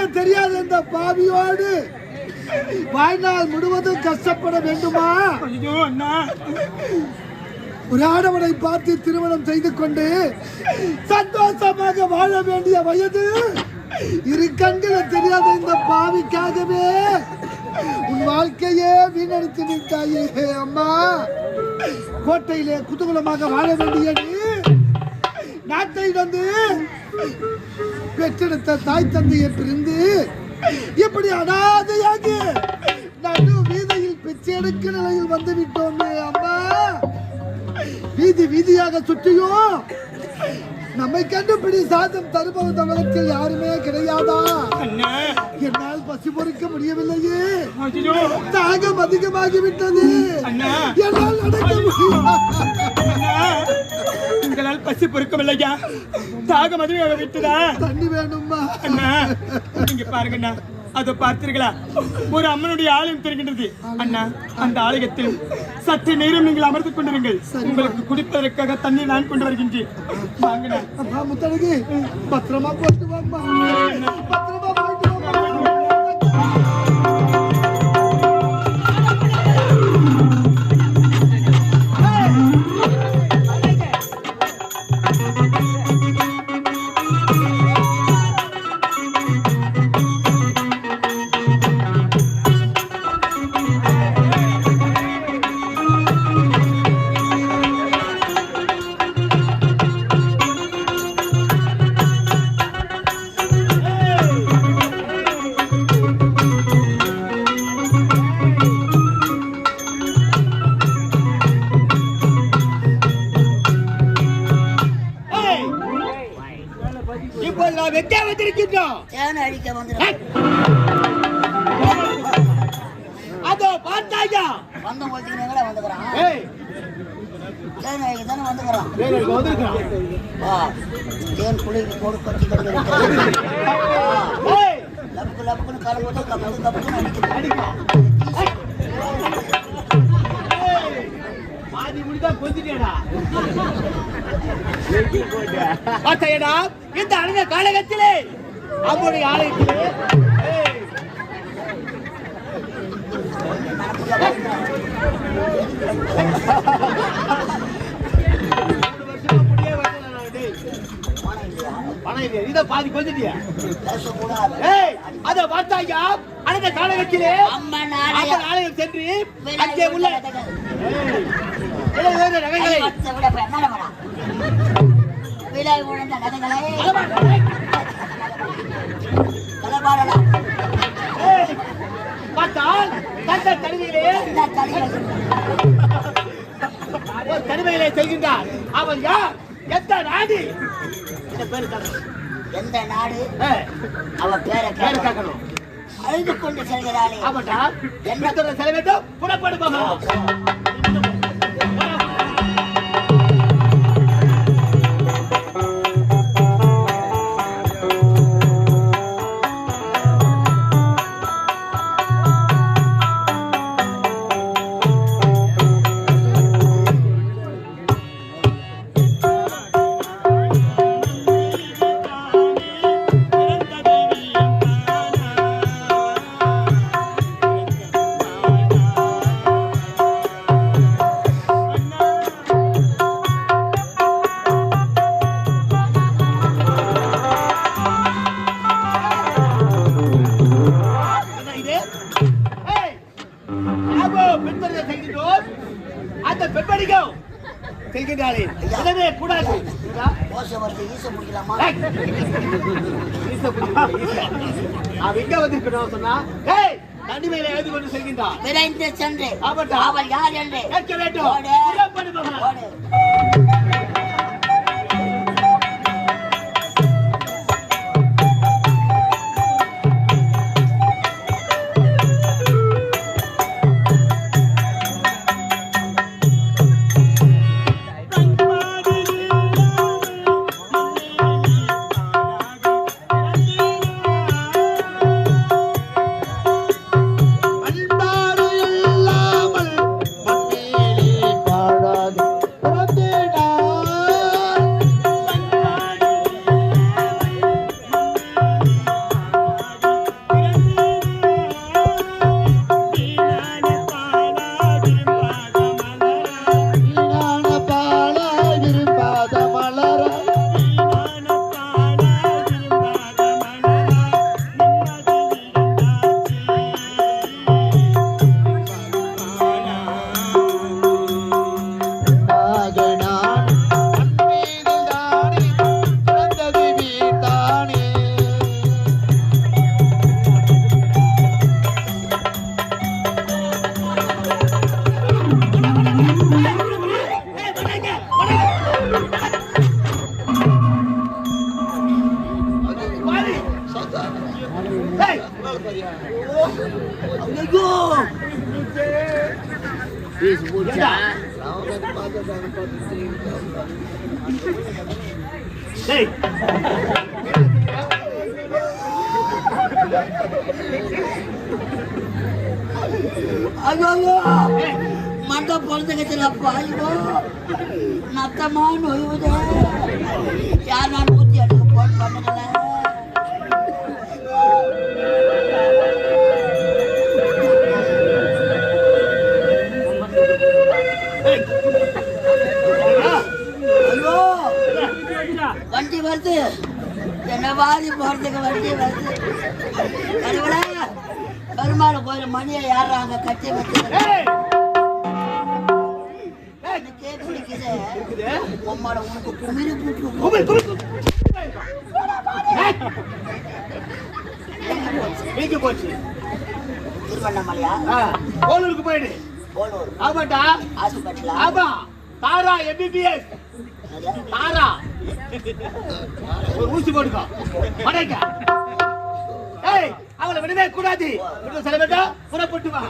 கண்கள தெரியாத இந்த பாவியோடு வாழ்நாள் முழுவதும் கஷ்டப்பட வேண்டுமா? ஒரு ஆடவனை பார்த்து திருமணம் செய்து கொண்டு சந்தோஷமாக வாழ வேண்டிய வயது. இரு கண்கள தெரியாத இந்த பாவிக்காகவே உன் வாழ்க்கையே வீணடித்து விட்டாயே அம்மா. கோட்டையிலே குதூகலமாக வாழ வேண்டிய நாட்டை வந்து பெற்றெடுத்த தாய் தந்தையை பிரிந்து இப்படி அனாதையாக நடு வீதியில் பிச்சை எடுக்க நிலையில் வந்து விட்டோமே அம்மா? வீதி வீதியாக சுற்றியும் நம்மை கண்டுபிடி சாதம் தருபவர் தமிழகத்தில் யாருமே கிடையாதா? என்னால் பசி பொறுக்க முடியவில்லையே. தாகம் அதிகமாகிவிட்டது. என்னால் நடக்க முடியும் அண்ணா உங்களால் பசி பொறுக்கவில்லையா? தாகம் அதிகமாக விட்டுதா? தண்ணி வேணுமா அண்ணா நீங்க பாருங்கண்ணா. அதை பார்த்தீர்களா? ஒரு அம்மனுடைய ஆலயம் தெரிகின்றது அண்ணா அந்த ஆலயத்தில் சற்று நேரம் நீங்கள் அமர்ந்து கொண்டிருங்கள். உங்களுக்கு குடிப்பதற்காக தண்ணீர் நான் கொண்டு வருகின்றேன். முத்தழகி பத்திரமா போட்டு வாம்மா. பார்த்தாயடா இந்த அழக காலகத்திலே அவருடைய ஆலயத்திலே? இதை பாதி கொஞ்சிட்டியா? அத பார்த்தாயா? அந்த காலகத்திலே அம்மா அந்த நாளைய ஆலயம் சென்று அங்கே உள்ள விலை உழந்த ஏய், பார்த்தால் தந்த தனிமையிலே. தனிமையிலே. செல்கின்றார் அவர் யார்? எந்த நாடு. எந்த நாடு? ஏய், அவ பேரை பேரு கேட்க கேட்கணும். அழுது கொண்டு செல்கிறாளே. ஆமாட்டா என்ன? செல்ல வேண்டும். புறப்படு பெண்படிக்க செய்கின்றோம். அந்த பெண்படிக்கும் செய்கின்றாளே. எனவே கூடாது. தோசை வருது ஈச முடிக்கலாமா ஈச முடிக்கலாம் அவ எங்க வந்திருக்கணும் சொன்னா ஏய் தனிமையில எழுதி கொண்டு செல்கின்றார். விரைந்து சென்று. அவள் யார் என்று? கேட்க வேண்டும். Hey! Amigo! This wood giant. Hey! Agogo! Mata porde ke chala bhai wo. Nata man hoyo de. Kya naam hoti hai? Pord banana hai. வண்டி வருது. என்ன வாரி போறதுக்கு வண்டி வருது. கடவுளே பெருமாள் கோயில் மணியை யாராங்க கட்டி வச்சு உனக்கு குமிரி நீங்க போச்சு? திருவண்ணாமலையா? ஆ, கோலூருக்கு போயிடு. போலூர் ஆமாட்டா ஹாஸ்பிட்டலா ஆமா. தாரா எம்பிபிஎஸ் தாரா. ஒரு ஊசி போட்டுக்கோ. மடைக்க ஏய் அவளை விடவே கூடாது. விட சில பேட்டா புறப்பட்டு வா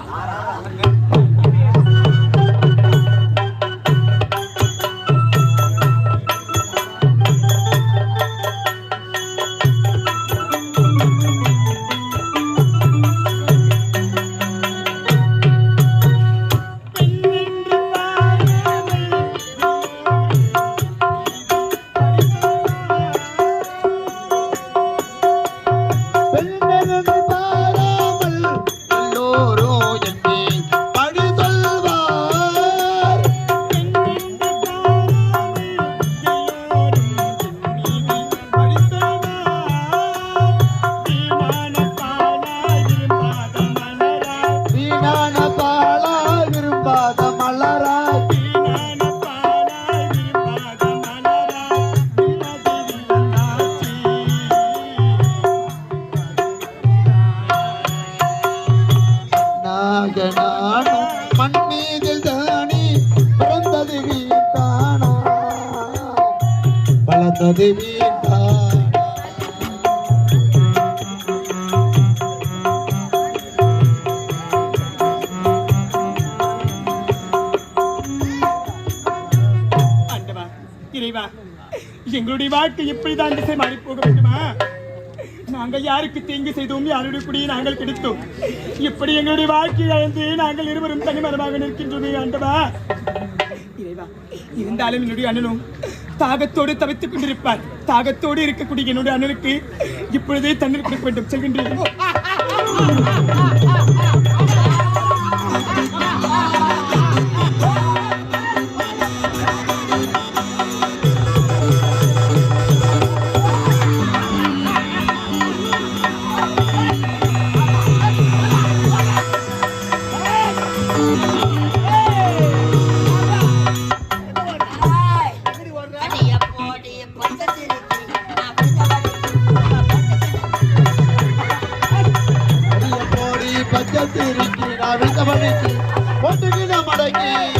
எங்களுடைய வாழ்க்கை இப்படிதான் திசை மாறி போக வேண்டுமா? நாங்கள் யாருக்கு தீங்கு செய்தோம் யாருடைய குடியை நாங்கள் கிடைத்தோம்? இப்படி எங்களுடைய வாழ்க்கையை அழந்து நாங்கள் இருவரும் தனிமரமாக நிற்கின்றோமே ஆண்டவா? இறைவா இருந்தாலும் என்னுடைய அண்ணனும் தாகத்தோடு தவித்துக் கொண்டிருப்பார். தாகத்தோடு இருக்கக்கூடிய என்னுடைய அண்ணனுக்கு இப்பொழுதே தண்ணீர் கொடுக்க வேண்டும். செல்கின்றேன் ವಿಕಮನಿಸಿ ಒಟ್ಟಿಗಿನ ಮಡಗಿ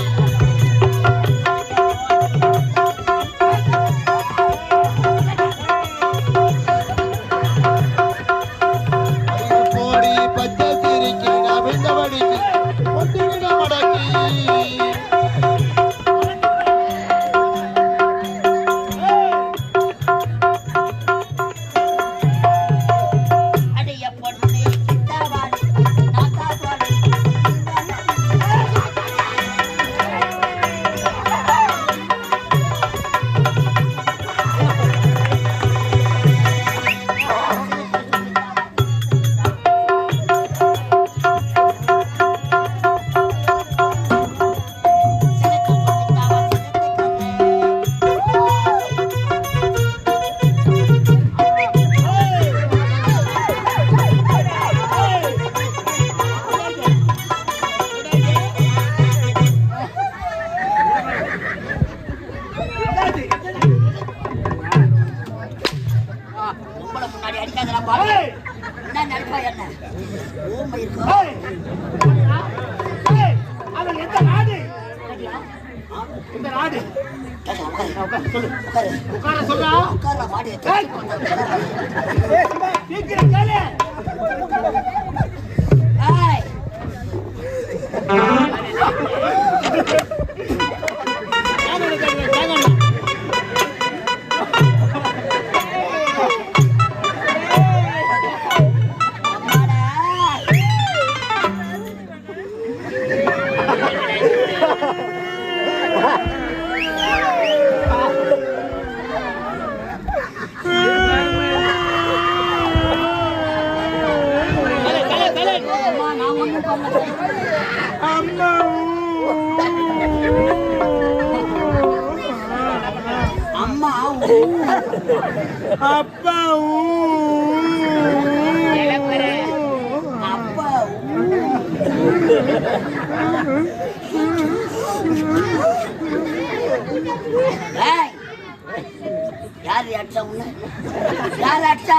யார் அடிச்சா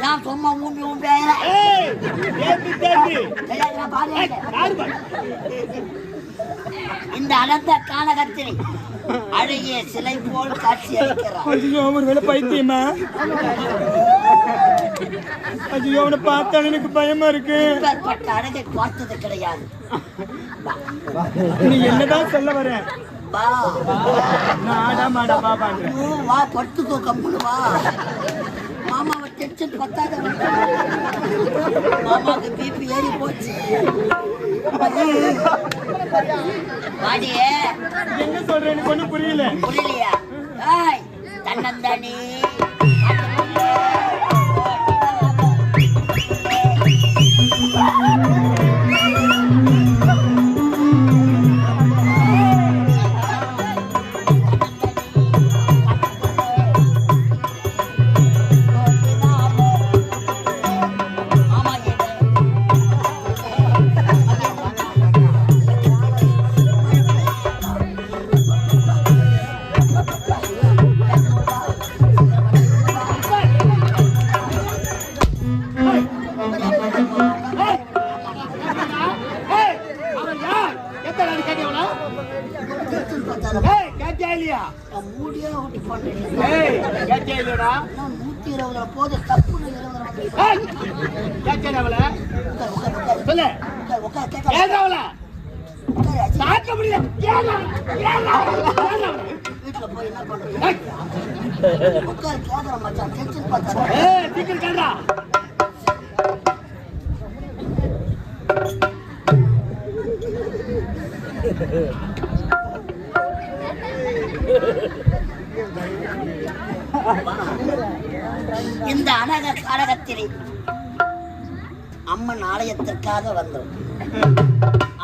நான் சும்மா ஊம்பி ஊம்பி இந்த அடர்ந்த கானகத்தில் அழகிய சிலை போல் காட்சி வேலை பைத்தியமா ஐயோ அவனை பார்த்தாலும் எனக்கு பயமா இருக்கு அழகை பார்த்தது கிடையாது நீ என்னதான் சொல்ல வர வா நான் ஆடா மாடா பாப்பாங்க ஐயோ, வா. படுத்துக்கோ கம்முனு வா மாமாவை டென்ஷன் பத்தாத மாமாவுக்கு பிபி ஏறி போச்சு. வாடியே. என்ன சொல்ற எனக்கு ஒண்ணும் புரியல. புரியலையா? ஏய் தன்னந்தானே. ஏய். இந்த அழக காரகத்திலே அம்மன் ஆலயத்திற்காக வந்தோம்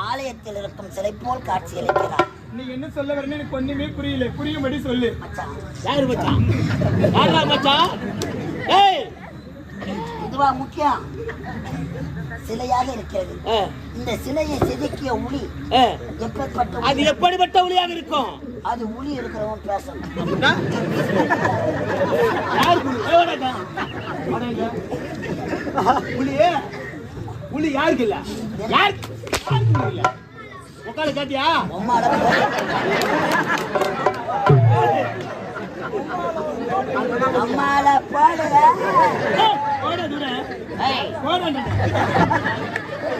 ஆலயத்தில் இருக்கும் சிலை போல் காட்சியளிக்கிறார். நீ என்ன சொல்ல வரேன்னு எனக்கு ஒண்ணுமே புரியல. புரியும்படி சொல்லு. மச்சான் யாரு மச்சான்? யாரா மச்சான்? ஏய்! இதுவா முக்கியம். சிலையாக இருக்கிறது. இந்த சிலையை செதுக்கிய உளி ஆ. எப்பேற்பட்ட அது? எப்படிப்பட்ட ஒளியாக இருக்கும்? அது உளி இருக்கிறவன் பேசணும் அப்படின்னா? யார் புலி? ஏய், வாடாங்க. வாடாங்க. புலி புலி யாருக்கு இல்ல? உட்காந்து கேட்டியா? அம்மால பாடுற போடா போடாண்டா.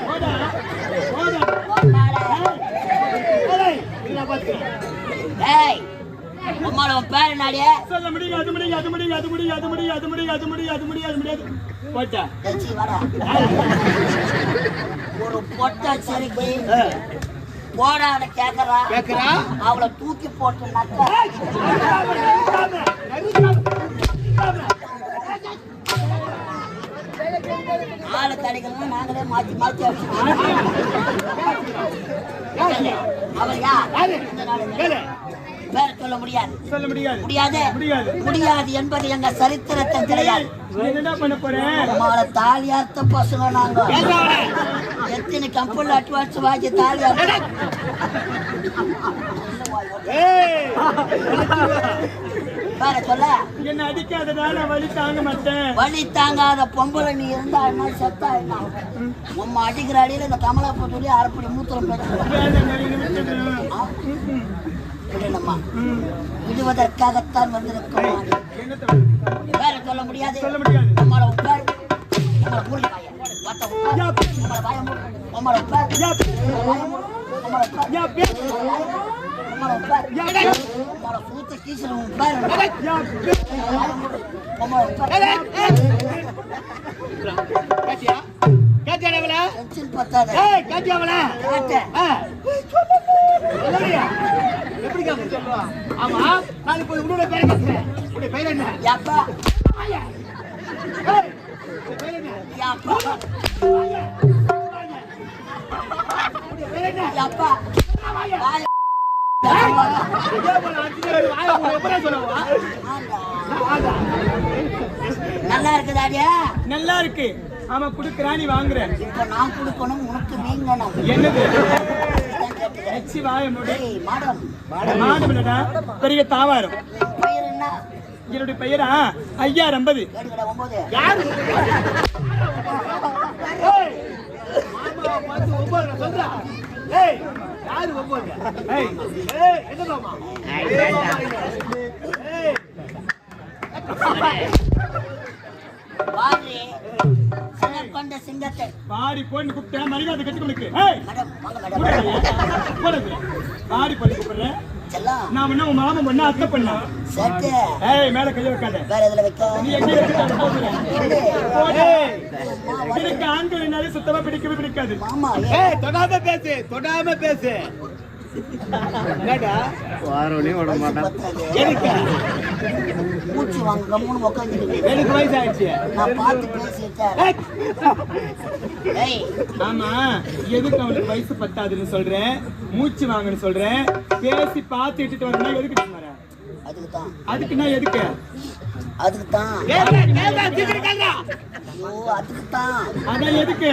போடா. போடா. உம்மால ஏய், உம்மால உன் பேர் என்னடியே? சொல்ல முடியும்? அது முடியும்? அது முடியும்? அது முடியும்? அது முடியும்? அது முடியும்? அது முடியும்? அது முடியும்? அது முடியாது போச்சா கட்சி வாடா ஒரு பொட்ட செருக்கி ஆ, போடாத கேக்குறா? கேக்குறா? அவளை தூக்கி போட்டு ஆளு கிடைக்கலாம் நாங்களே மாத்தி மாத்தி. அவர் யார்? பேர் சொல்ல முடியாது. சொல்ல முடியாது. முடியாது. முடியாது. என்பது எங்க சரித்திரத்தை கிடையாது நீ என்ன பண்ண போறேன்? நம்மள தாலியார்த்த பசங்க நாங்க? எத்தனை கம்பெனில அட்வான்ஸ் வாங்கி தாலியார்த்த ஏய், வேற சொல்ல. என்ன அடிக்காதடா நான் வலி தாங்க மாட்டேன். வலி தாங்காத பொம்பளை நீ இருந்தா என்ன செத்தா என்ன? உம்மா அடிக்கிற அடியில இந்த கமலா போட்டு அரைப்படி மூத்திரம் பேசுறோம் வேண்டாம், நான் இதை விட்டுடு. விடணுமா? விடுவதற்காகத்தான் வந்திருக்கோம் வேற சொல்ல முடியாது. நம்மள உட்கார். நம்மள மூடி வாய மத்த யாப்பா யாப்பா யாப்பா நல்லா இருக்குதாடியா நல்லா இருக்கு அவன் குடுக்கறா நீ வாங்குறேன் இப்ப நான் குடுக்கணும் உனக்கு நீங்கணும். என்னது? மாடம். மாடம் பெரிய தாவாரம். என்னுடைய பெயரா? ஐயா ரம்பது யாரு? கொண்ட சிங்கத்தை பாடி போயின்னு கூப்பிட்டேன் மரியாதை கட்டி கொடுக்கு பாடி போய் கூப்பிடுறேன். செல்லம் நான் என்ன உன் மாமன் பண்ண அத்தை பண்ண செட்டு. ஏய் மேல கைய வைக்காத. வேற எதுல வைக்க? நீ எங்க எனக்கு ஆண்கள் என்னாலே சுத்தமா பிடிக்கவே பிடிக்காது. மாமா ஏய், தொடாம பேசு தொடாம பேசு. என்னடா? பத்தாது எனக்கு மூச்சு வாங்க கம்முன்னு எனக்கு வயசாயிடுச்சு? நான் பார்த்து பேசிட்டேன் ஆமா எதுக்கு அவனுக்கு வயசு பத்தாதுன்னு சொல்றேன்? மூச்சு வாங்கன்னு சொல்றேன்? பேசி பார்த்து இட்டுட்டு வரணும் எதுக்கு அதுக்கு தான் அதுக்குன்னா எதுக்கு? அதுக்கு தான். ஐயோ அதுக்கு தான் அதான் எதுக்கு?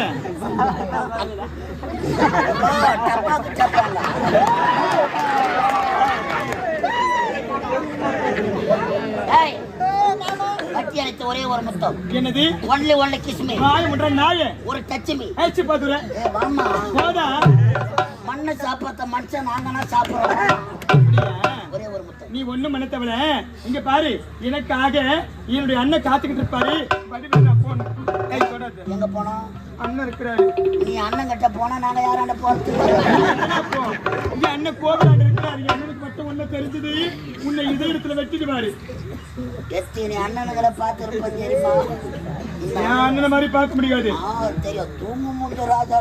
டப்பாக்கு டப்பாங்க ஏய் கட்டி அணைத்த ஒரே ஒரு முத்தம். என்னது? ஒன்லி ஒன்லி கிஸ்மி நாய முன்ற நாய? ஒரு டச்சுமி ஆச்சு பாத்துற ஏ மண்ணை சாப்பிட்ட மனுஷன் நாங்கன்னா சாப்பிடுறோம் நீ ஒண்ணும் மனத்தவள இங்க பாரு எனக்காக என்னுடைய அண்ணன் காத்துக்கிட்டு இருப்பாரு. வடிவேலு நான் போகணும். ஏய், தொடாத. எங்க போனோம்? அண்ணன் இருக்கிறாரு. நீ அண்ணன் கிட்ட போனா நாங்க யாராண்ட போறது? இங்க அண்ணன் கோவிலாண்டு இருக்கிறாரு. அண்ணனுக்கு மட்டும் ஒண்ணு தெரிஞ்சது. உன்னை இதயத்துல வெட்டிடுவாரு. எத்தனை அண்ணனுங்களை பார்த்துருப்போம் தெரியுமா? என் மாதிரி பார்க்க முடியாது. தெரியும். தூங்க முடிஞ்ச ராஜா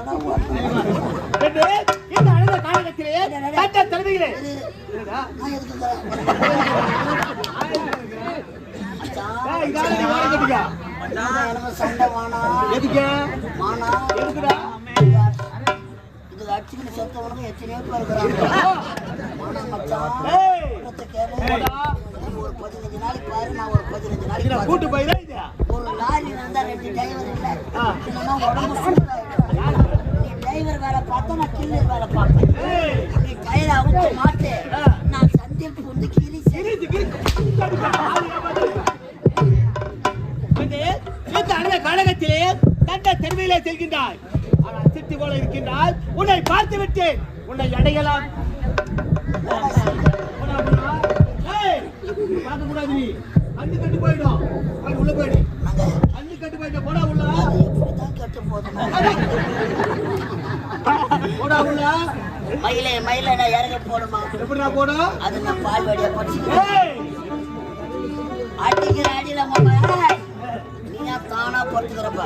இந்த சண்டை வானா எதுக்கு? வானா எதுக்குடா? அடிச்சுக்கிட்டு செத்தவனுக்கு எத்தனையோ பேர் இருக்கிறாங்க. மச்சான். கேட்க பதினஞ்சு நாளைக்கு பாரு நான் ஒரு பதினஞ்சு நாளைக்கு கூட்டு போயிடா ஒரு லாரி நடந்தா ரெண்டு டிரைவர் இல்லை. இல்லைன்னா உடம்பு நீ வேலை பார்த்தா நான் கில்லர் வேலை பார்த்தேன் நீ டயர் அவுத்து மாட்டு. நான் சந்திப்பு வந்து கிளி கழகத்திலே தந்த தெருமையிலே ஆனால் சித்தி போல உன்னை பார்த்து விட்டேன். உன்னை அடையலாம். நீ கண்ணு கட்டு போயிடும். போய் உள்ள போயிடு கண்ணு கட்டு போயிடும் போடா உள்ள. கெட்டு போதுமோ? போடா உள்ள. மயிலே மயிலே நான் இறங்க போடுமா எப்படிடா போடும் அது நான் பால் வழியா ஏய்! அடிக்கிற அடியில மாமா ஏய், நீ ஏன் தானா பொறுத்துக்கிறப்ப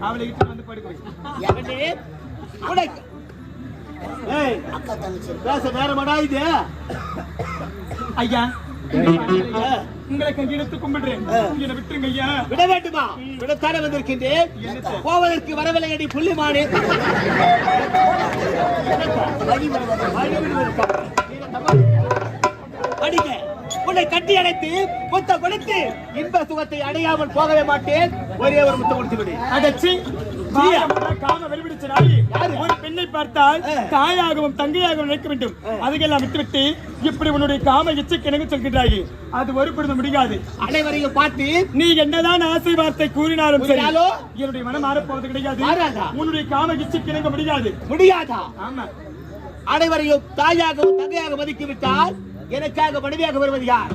அவளை இட்டு வந்து படுக்க வை எவனே? உனக்கு ஏய் அக்கா தங்கச்சி பேச நேரமாடா இது? ஐயா. உங்களை கையெடுத்து கும்பிடுறேன். என்னை விட்டுருங்க ஐயா. விட வேண்டுமா? விடத்தானே வந்திருக்கின்றேன். போவதற்கு வரவில்லை அடி வழி விடுவதற்காக. அடிங்க உன்னை கட்டி அணைத்து முத்தம் கொடுத்து இன்ப சுகத்தை அடையாமல் போகவே மாட்டேன். ஒரே ஒரு முத்தம் கொடுத்து விடு. அடச்சி. காம? ஒரு பெண்ணை பார்த்தால். தாயாகவும் தங்கையாகவும் நினைக்க வேண்டும். அதுக்கெல்லாம் விட்டுவிட்டு இப்படி உன்னுடைய காம இச்சைக்கு எனக்கு சொல்கின்றாய். அது ஒருபொழுது முடியாது. அனைவரையும் பார்த்து நீ என்னதான் ஆசை வார்த்தை கூறினாலும் சரி என்னுடைய மனம் மாறப்போவது கிடையாது? உன்னுடைய காம இச்சைக்கு இணங்க முடியாது. முடியாதா? ஆமா. அனைவரையும் தாயாகவும் தங்கையாக மதித்து விட்டால் எனக்காக மனைவியாக வருவது யார்?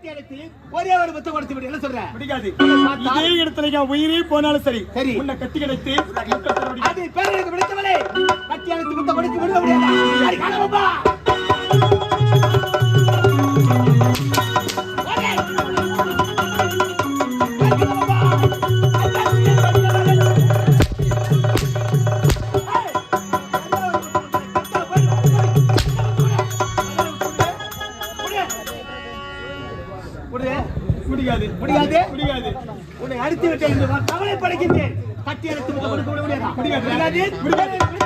கட்டி ஒரே ஒரு முத்தம் கொடுத்து விடு என்ன சொல்ற பார்த்தா? இதே இடத்துல என் உயிரே போனாலும் சரி சரி. உன்னை கட்டி முடியாது. அது பேர் எனக்கு விடுத்தவளே கட்டி முத்தம் கொடுத்து விட முடியாதா சரி, காணாமப்பா. முடியாது. முடியாது?